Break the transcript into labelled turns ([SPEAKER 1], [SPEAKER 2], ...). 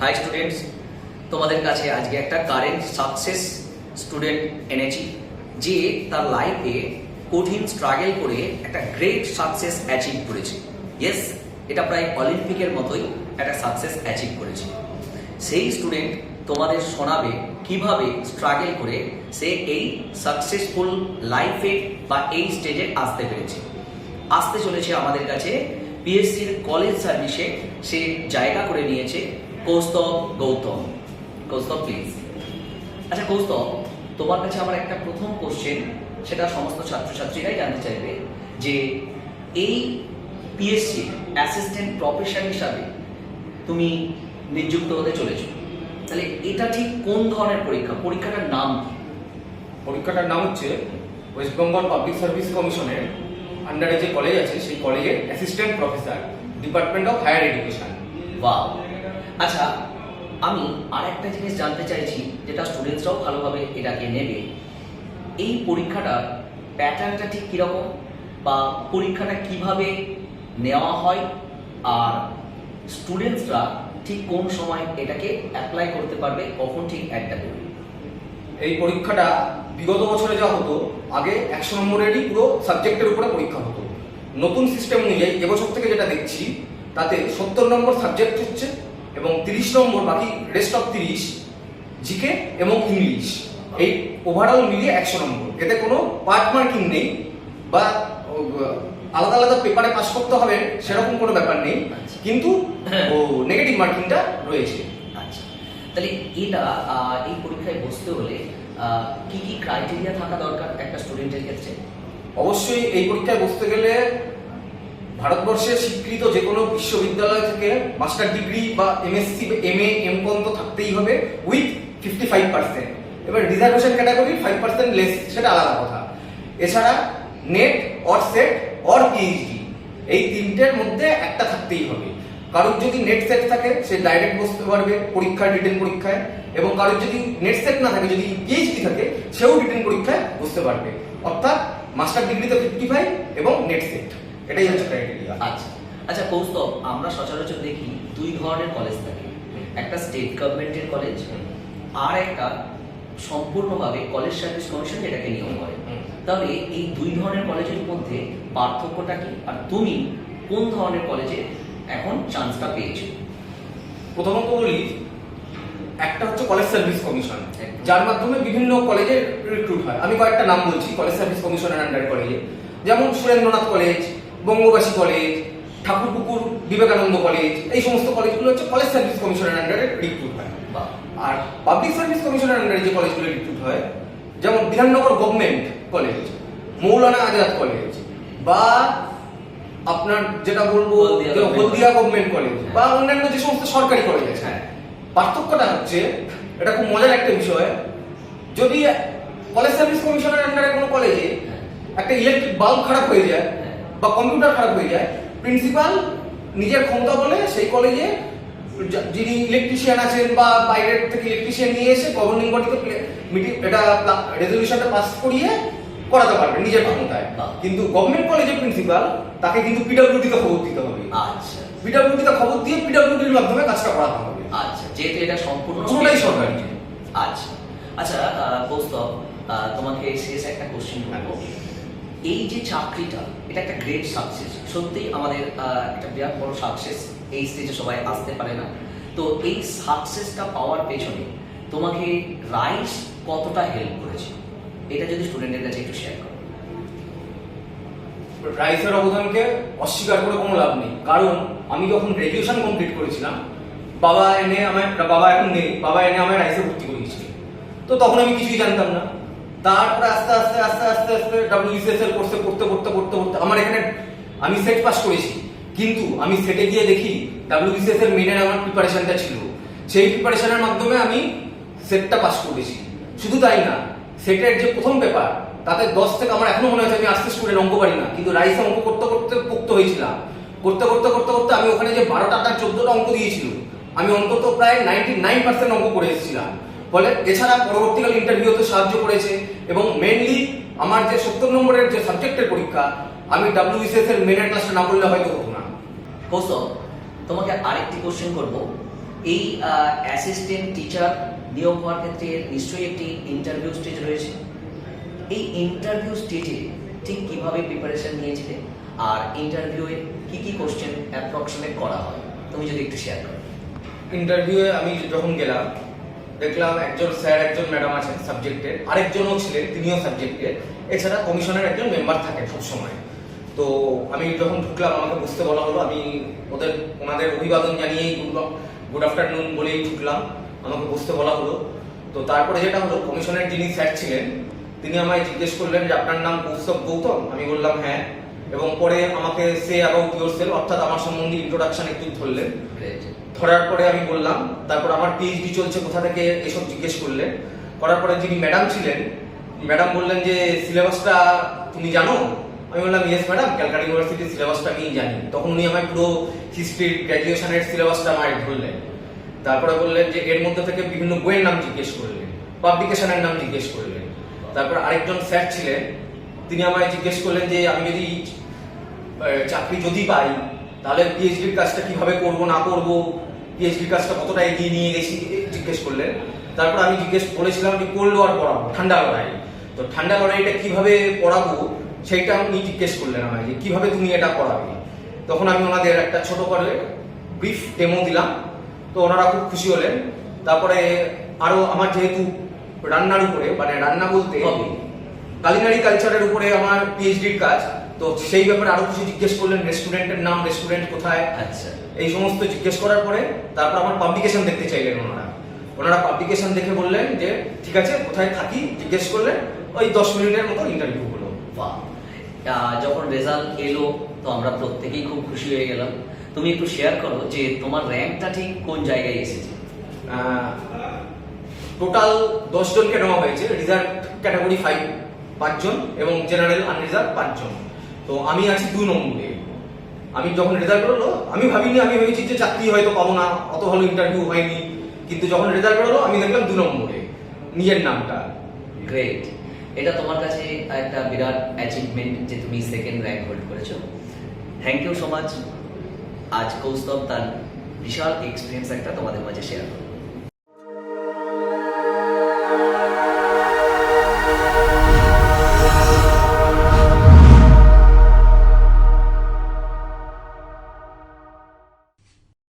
[SPEAKER 1] High students তোমাদের কাছে আজকে একটা কারেন্ট সাকসেস স্টুডেন্ট এনেছি, যে তার লাইফে কঠিন স্ট্রাগল করে একটা গ্রেট সাকসেস অ্যাচিভ করেছে। ইয়েস এটা প্রায় অলিম্পিকের মতোই একটা সাকসেস অ্যাচিভ করেছে। সেই স্টুডেন্ট তোমাদের শোনাবে কীভাবে স্ট্রাগল করে সে এই সাকসেসফুল লাইফে বা এই স্টেজে আসতে পেরেছে। আসতে চলেছে আমাদের কাছে পিএসসির কলেজ সার্ভিসে সে জায়গা করে নিয়েছে কৌস্তব গৌতম। কৌস্তব প্লিজ আচ্ছা কৌস্তব, তোমার কাছে আমার একটা প্রথম কোশ্চেন সেটা সমস্ত ছাত্রছাত্রীরাই জানতে চাইবে, যে এই পিএসসি অ্যাসিস্ট্যান্ট প্রফেসর হিসাবে তুমি নিযুক্ত হতে চলেছো। তাহলে এটা ঠিক কোন ধরনের পরীক্ষা? পরীক্ষাটার নাম কি?
[SPEAKER 2] পরীক্ষাটার নাম হচ্ছে ওয়েস্ট বেঙ্গল পাবলিক সার্ভিস কমিশনের আন্ডারে যে কলেজ আছে সেই কলেজের assistant professor department of higher education
[SPEAKER 1] বা আচ্ছা আমি আর একটা জিনিস জানতে চাইছি যেটা স্টুডেন্টসরাও ভালোভাবে এটাকে নেবে। এই পরীক্ষাটার প্যাটার্নটা ঠিক কীরকম? বা পরীক্ষাটা কীভাবে নেওয়া হয়? আর স্টুডেন্টসরা ঠিক কোন সময় এটাকে অ্যাপ্লাই করতে পারবে? কখন ঠিক অ্যাডটা করবে
[SPEAKER 2] এই পরীক্ষাটা বিগত বছরে যা হতো আগে একশো নম্বরেরই পুরো সাবজেক্টের উপরে পরীক্ষা হতো। নতুন সিস্টেম অনুযায়ী এবছর থেকে যেটা দেখছি তাতে সত্তর নম্বর সাবজেক্ট হচ্ছে এবং তিরিশ নম্বর বাকি রেস্ট অফ তিরিশ জিকে এবং ইংলিশ এই ওভারঅল মিলিয়ে একশো নম্বর। এতে কোনো পার্ট মার্কিং নেই বা আলাদা আলাদা পেপারে পাস করতে হবে সেরকম কোনো ব্যাপার নেই।
[SPEAKER 1] আচ্ছা।
[SPEAKER 2] কিন্তু ও নেগেটিভ মার্কিংটা রয়েছে।
[SPEAKER 1] আচ্ছা। তাহলে এটা এই পরীক্ষায় বসতে হলে কি কি ক্রাইটেরিয়া থাকা দরকার একটা স্টুডেন্টের ক্ষেত্রে?
[SPEAKER 2] অবশ্যই এই পরীক্ষায় বসতে গেলে ভারতবর্ষের স্বীকৃত যে কোনো বিশ্ববিদ্যালয় থেকে মাস্টার ডিগ্রি বা MSc M A M com তো থাকতেই হবে উইথ ফিফটি ফাইভ পার্সেন্ট এবার reservation category five percent less সেটা আলাদা কথা। এছাড়া NET or SET or PhD এই তিনটের মধ্যে একটা থাকতেই হবে। কারোর যদি নেট সেট থাকে, সে ডাইরেক্ট বসতে পারবে পরীক্ষায় রিটেন পরীক্ষায়। এবং কারোর যদি নেট সেট না থাকে যদি পিএইচডি থাকে সেও রিটেন পরীক্ষায় বসতে পারবে। অর্থাৎ মাস্টার ডিগ্রিতে ফিফটি ফাইভ এবং নেট সেট এটাই হচ্ছে ক্রাইটেরিয়া
[SPEAKER 1] আচ্ছা। আচ্ছা কৌস্তব আমরা সচরাচর দেখি দুই ধরনের কলেজ থাকে। একটা স্টেট গভর্নমেন্টের কলেজ আর একটা সম্পূর্ণভাবে কলেজ সার্ভিস কমিশন যেটাকে নিয়ম করে। তাহলে এই দুই ধরনের কলেজের মধ্যে পার্থক্যটা কি? আর তুমি কোন ধরনের কলেজে এখন চান্সটা পেয়েছ?
[SPEAKER 2] প্রথমত বলি একটা হচ্ছে কলেজ সার্ভিস কমিশন। যার মাধ্যমে বিভিন্ন কলেজে রিক্রুট হয়। আমি কয়েকটা নাম বলছি কলেজ সার্ভিস কমিশনের আন্ডার কলেজে যেমন Surendranath college Bangabasi college Thakurpukur Vivekananda college এই সমস্ত কলেজগুলো হচ্ছে কলেজ সার্ভিস কমিশনের আন্ডারে রিক্রুট হয়। আর পাবলিক সার্ভিস কমিশনের আন্ডারে যে কলেজগুলো রিক্রুট হয় যেমন Bidhannagar government college Maulana Azad college বা আপনার যেটা বলব
[SPEAKER 1] হলদিয়া
[SPEAKER 2] গভর্নমেন্ট কলেজ। বা অন্যান্য যে সমস্ত সরকারি কলেজ আছে।
[SPEAKER 1] হ্যাঁ।
[SPEAKER 2] পার্থক্যটা হচ্ছে এটা খুব মজার একটা বিষয় যদি কলেজ সার্ভিস কমিশনের আন্ডারে কোনো কলেজে। একটা ইলেকট্রিক বাল্ব খারাপ হয়ে যায়। বা কম্পিউটার খারাপ হয়ে যায় প্রিন্সিপাল নিজের ক্ষমতা বলে সেই কলেজে যিনি ইলেকট্রিশিয়ান আছেন বা বাইরের থেকে ইলেকট্রিশিয়ান নিয়ে এসে গভর্নিং বডিতে মিটিং এটা রেজলিউশনটা পাস করিয়ে করাতে পারবে নিজের ক্ষমতায়। কিন্তু গভর্নমেন্ট কলেজের প্রিন্সিপাল তাকে কিন্তু পিডব্লিউডি তে খবর দিতে হবে
[SPEAKER 1] আচ্ছা
[SPEAKER 2] পিডব্লিউডি তে খবর দিয়ে পিডব্লিউডির মাধ্যমে কাজটা করাতে হবে
[SPEAKER 1] আচ্ছা যেহেতু এটা সম্পূর্ণ
[SPEAKER 2] পুরোটাই সরকারি।
[SPEAKER 1] আচ্ছা আচ্ছা কৌস্তব তোমাকে শেষ একটা কোশ্চেন করব। এই যে চাকরিটা এটা একটা গ্রেট সাকসেস সত্যি আমাদের একটা বিরাট বড় সাকসেস এই স্টেজে সবাই আসতে পারে না। তো এই সাকসেসটা পাওয়ার পেছনে তোমাকে রাইস কতটা হেল্প করেছে? এটা যদি স্টুডেন্টের কাছে একটু শেয়ার করো।
[SPEAKER 2] রাইসের অবদানকে অস্বীকার করে কোনো লাভ নেই। কারণ আমি যখন গ্র্যাজুয়েশন কমপ্লিট করেছিলাম বাবা এনে আমায় বাবা এখন নেই। বাবা এনে আমার রাইসে ভর্তি করিয়েছিল তো তখন আমি কিছুই জানতাম না। তারপরে আস্তে আস্তে আস্তে আস্তে আস্তে ডাব্লিউবিসিএস এর কোর্সে পড়তে পড়তে পড়তে পড়তে আমার এখানে আমি সেট পাস করেছি। কিন্তু আমি সেটে গিয়ে দেখি ডাব্লিউবিসিএস এর মেনের আমার প্রিপারেশনটা ছিল। সেই প্রিপারেশনের মাধ্যমে আমি সেটটা পাস করেছি। শুধু তাই না সেটের যে প্রথম পেপার তাতে দশ থেকে আমার এখনও মনে হচ্ছে আমি আস্তে স্টুডেন্ট অঙ্ক পারি না। কিন্তু রাইসে অঙ্ক করতে করতে পোক্ত হয়েছিলাম। করতে করতে করতে করতে আমি ওখানে যে বারোটা চোদ্দটা অঙ্ক দিয়েছিল আমি অন্তত প্রায় নাইনটি নাইন পার্সেন্ট অঙ্ক করে এসেছিলাম। ফলে এছাড়া পরবর্তীকালে ইন্টারভিউতে সাহায্য করেছে এবং মেনলি আমার যে সত্তর নম্বরের যে সাবজেক্টের পরীক্ষা, আমি ডাব্লিউবিসিএস এর মেনের ক্লাসটা না করলে হয়তো হতো না।
[SPEAKER 1] কৌস্তব তোমাকে আরেকটি কোশ্চেন করব। এই অ্যাসিস্ট্যান্ট টিচার নিয়োগ হওয়ার ক্ষেত্রে নিশ্চয়ই একটি ইন্টারভিউ স্টেজ রয়েছে। এই ইন্টারভিউ স্টেজে ঠিক কীভাবে প্রিপারেশন নিয়েছিলে? আর ইন্টারভিউয়ে কি কি কোশ্চেন অ্যাপ্রক্সিমেট করা হয়? তুমি যদি একটু শেয়ার করো।
[SPEAKER 2] ইন্টারভিউয়ে আমি যখন গেলাম, দেখলাম একজন স্যার, একজন ম্যাডাম আছেন সাবজেক্টের আরেকজনও ছিলেন, তিনিও সাবজেক্টের এছাড়া কমিশনের একজন মেম্বার থাকেন সবসময়। তো আমি যখন ঢুকলাম, আমাকে বুঝতে বলা হলো, আমি ওদের, ওনাদের অভিবাদন জানিয়েই গুড আফটারনুন বলেই ঢুকলাম। আমাকে বুঝতে বলা হলো। তো তারপরে যেটা হলো, কমিশনের যিনি স্যার ছিলেন, তিনি আমায় জিজ্ঞেস করলেন যে, আপনার নাম কৌস্তব গৌতম? আমি বললাম হ্যাঁ। এবং পরে আমাকে সে অ্যাবাউট ইউর সেল অর্থাৎ আমার সম্বন্ধে ইন্ট্রোডাকশন একটু ধরলেন। ধরার পরে আমি বললাম, তারপর আমার পিএইচডি চলছে, কোথা থেকে এসব জিজ্ঞেস করলেন করার পরে যিনি ম্যাডাম ছিলেন, ম্যাডাম বললেন যে, সিলেবাসটা তুমি জানো? আমি বললাম ইয়েস ম্যাডাম ক্যালকাটা ইউনিভার্সিটির সিলেবাসটা আমি জানি। তখন উনি আমায় পুরো হিস্ট্রি গ্র্যাজুয়েশনের সিলেবাসটা আমায় ধরলেন। তারপরে বললেন যে, এর মধ্যে থেকে বিভিন্ন বইয়ের নাম জিজ্ঞেস করলেন পাবলিকেশনের নাম জিজ্ঞেস করলেন। তারপর আরেকজন স্যার ছিলেন, তিনি আমায় জিজ্ঞেস করলেন যে, আমি যদি চাকরি যদি পাই তাহলে পিএইচডির কাজটা কীভাবে করব না করব পিএইচডির কাজটা কতটা এগিয়ে নিয়ে গেছি জিজ্ঞেস করলেন। তারপর আমি জিজ্ঞেস করেছিলাম যে কোল্ড ওয়ার পড়াবো ঠান্ডা লড়াই। তো ঠান্ডা লড়াইটা কীভাবে পড়াবো সেইটা উনি জিজ্ঞেস করলেন আমায় যে কীভাবে তুমি এটা পড়াবে? তখন আমি ওনাদের একটা ছোট করে ব্রিফ ডেমো দিলাম তো ওনারা খুব খুশি হলেন। তারপরে আরও আমার যেহেতু রান্নার উপরে মানে রান্না বলতে। কালিনারি কালচারের উপরে আমার পিএইচডির কাজ তো সেই ব্যাপারে আরও কিছু জিজ্ঞেস করলেন রেস্টুরেন্টের নাম রেস্টুরেন্ট কোথায়?
[SPEAKER 1] আচ্ছা।
[SPEAKER 2] এই সমস্ত জিজ্ঞেস করার পরে তারপর আমার পাবলিকেশন দেখতে চাইলেন ওনারা। ওনারা পাবলিকেশন দেখে বললেন যে ঠিক আছে কোথায় থাকি? জিজ্ঞেস করলেন ওই দশ মিনিটের মতো ইন্টারভিউ হলো।
[SPEAKER 1] বাহ। যখন রেজাল্ট এলো তো আমরা প্রত্যেকেই খুব খুশি হয়ে গেলাম। তুমি একটু শেয়ার করো যে তোমার র্যাঙ্কটা ঠিক কোন জায়গায় এসেছে?
[SPEAKER 2] টোটাল দশ জনকে নেওয়া হয়েছে রিজার্ভ ক্যাটাগরি ফাইভ পাঁচজন এবং জেনারেল আনরিজার্ভ পাঁচজন। তো আমি আছি দুই নম্বরে। আমি যখন রেজাল্ট বেরোলো, আমি ভাবিনি, আমি ভেবেছি যে চাকরি হয়তো পাবো না, অত ভালো ইন্টারভিউ হয়নি। কিন্তু যখন রেজাল্ট বেরোলো, আমি দেখলাম দু নম্বরে, নিজের নামটা।
[SPEAKER 1] গ্রেট এটা তোমার কাছে একটা বিরাট অ্যাচিভমেন্ট যে তুমি সেকেন্ড র্যাঙ্ক হোল্ড করেছ। থ্যাংক ইউ সো মাচ আজ কৌস্তব তার বিশাল এক্সপিরিয়েন্স একটা তোমাদের মাঝে শেয়ার করল।